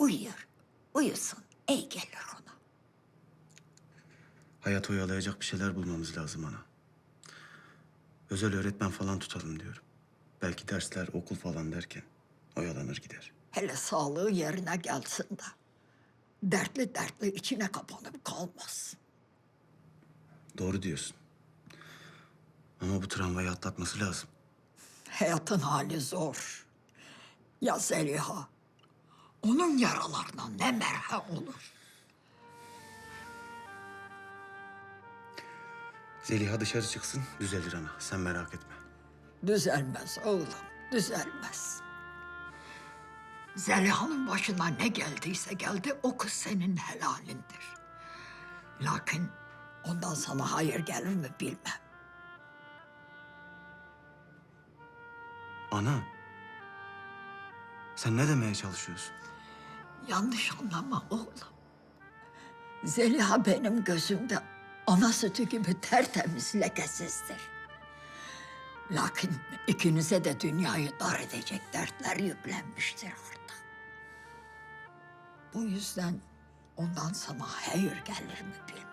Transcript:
Uyuyor. Uyusun. İyi gelir ona. Hayat oyalayacak bir şeyler bulmamız lazım ana. Özel öğretmen falan tutalım diyorum. Belki dersler, okul falan derken oyalanır gider. Hele sağlığı yerine gelsin de. Dertli dertli içine kapanıp kalmaz. Doğru diyorsun. Ama bu travmayı atlatması lazım. Hayatın hali zor. Ya Zeliha. Onun yaralarına ne merhem olur. Zeliha dışarı çıksın, düzelir ana. Sen merak etme. Düzelmez oğlum, düzelmez. Zeliha'nın başına ne geldiyse geldi, o kız senin helalindir. Lakin ondan sana hayır gelir mi bilmem. Ana, sen ne demeye çalışıyorsun? Yanlış anlama oğlum. Zeliha benim gözümde ana sütü gibi tertemiz lekesizdir. Lakin ikinize de dünyayı dar edecek dertler yüklenmiştir artık. Bu yüzden ondan sana hayır gelir mi bilmem.